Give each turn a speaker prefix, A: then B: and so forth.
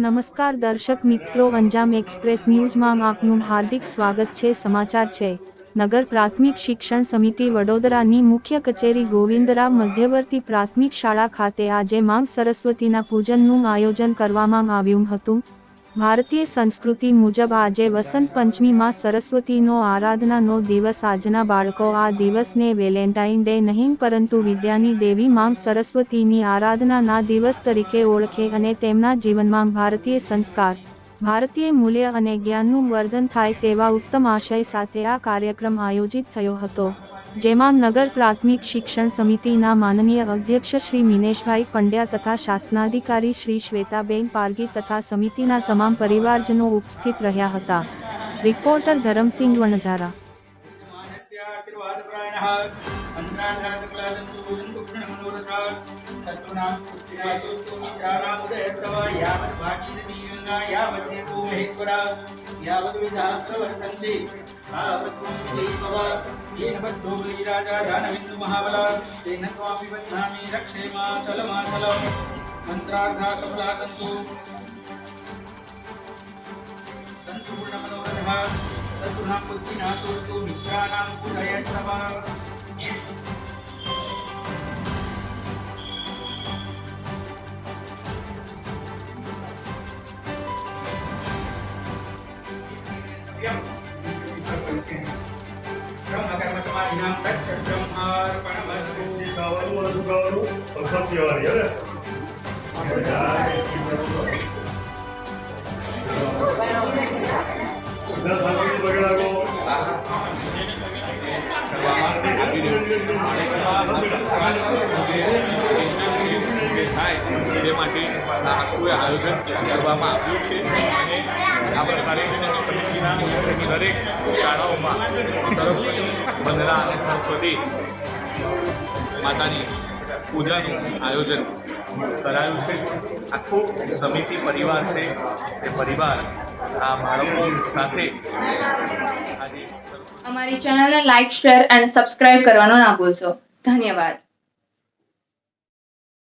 A: નમસ્કાર દર્શક મિત્રો, અંજામ એક્સપ્રેસ ન્યૂઝમાં આપનું હાર્દિક સ્વાગત છે. સમાચાર છે. નગર પ્રાથમિક શિક્ષણ સમિતિ વડોદરાની મુખ્ય કચેરી ગોવિંદરાવ મધ્યવર્તી પ્રાથમિક શાળા ખાતે આજે માંગ સરસ્વતીના પૂજનનું આયોજન કરવામાં આવ્યું હતું. ભારતીય સંસ્કૃતિ મુજબ આજે વસંત પંચમીમાં સરસ્વતીનો આરાધનાનો દિવસ આજના બાળકો આ દિવસને વેલેન્ટાઇન ડે નહીં પરંતુ વિદ્યાની દેવી માં સરસ્વતીની આરાધનાના દિવસ તરીકે ઓળખે અને તેમના જીવનમાં ભારતીય સંસ્કાર, ભારતીય મૂલ્ય અને જ્ઞાનનું વર્ધન થાય તેવા ઉત્તમ આશય સાથે આ કાર્યક્રમ આયોજિત થયો હતો. જેમાં નગર પ્રાથમિક શિક્ષણ સમિતિના માનનીય અધ્યક્ષ શ્રી મિનેશભાઈ પંડ્યા તથા શાસનાધિકારી શ્રી શ્વેતાબેન પારગી તથા સમિતિના તમામ પરિવારજનો ઉપસ્થિત રહ્યા હતા રિપોર્ટર ધરમસિંહ વણઝારા
B: मानस्य आशीर्वादप्रायणः येन बद्धोबली राजा दानविन्दु महाबला तेन त्वामि बध्नामि रक्षे मन्त्रार्था सफला सन्तु सन्तु पूर्णमनोरथः शत्रूणां बुद्धिनाशोऽस्तु मित्राणां बुधयश्रवा Yeah. તત્સબ્રહ્માર્પણમસ્તુ
C: ગાવાનું અડધું ગાવાનું અડધા પીવાની હે ને બધા સાથે બગડાવો
D: જે થાય તે માટે આ આખું આયોજન કરવામાં આવ્યું છે અને આ પ્રકારે વંદના અને સરસ્વતી માતાની પૂજાનું આયોજન કરાયું છે. આખું સમિતિ પરિવાર છે એ પરિવાર આ બાળકો સાથે આજે
E: અમારી ચેનલને લાઇક શેર અને સબસ્ક્રાઇબ કરવાનો ના ભૂલશો. ધન્યવાદ.